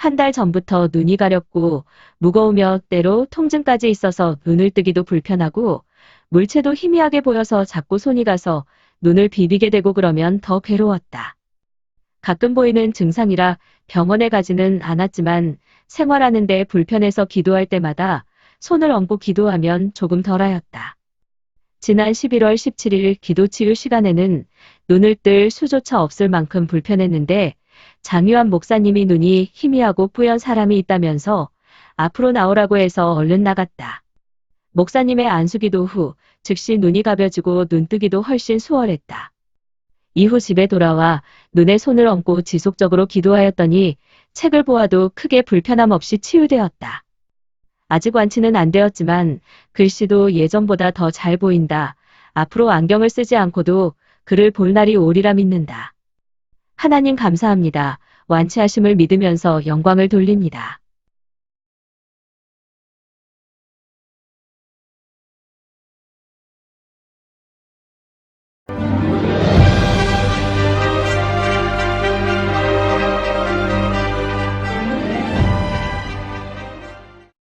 한 달 전부터 눈이 가렵고 무거우며 때로 통증까지 있어서 눈을 뜨기도 불편하고 물체도 희미하게 보여서 자꾸 손이 가서 눈을 비비게 되고 그러면 더 괴로웠다. 가끔 보이는 증상이라 병원에 가지는 않았지만 생활하는데 불편해서 기도할 때마다 손을 얹고 기도하면 조금 덜하였다. 지난 11월 17일 기도 치유 시간에는 눈을 뜰 수조차 없을 만큼 불편했는데 장유한 목사님이 눈이 희미하고 뿌연 사람이 있다면서 앞으로 나오라고 해서 얼른 나갔다. 목사님의 안수기도 후 즉시 눈이 가벼지고 눈뜨기도 훨씬 수월했다. 이후 집에 돌아와 눈에 손을 얹고 지속적으로 기도하였더니 책을 보아도 크게 불편함 없이 치유되었다. 아직 완치는 안 되었지만 글씨도 예전보다 더 잘 보인다. 앞으로 안경을 쓰지 않고도 글을 볼 날이 오리라 믿는다. 하나님 감사합니다. 완치하심을 믿으면서 영광을 돌립니다.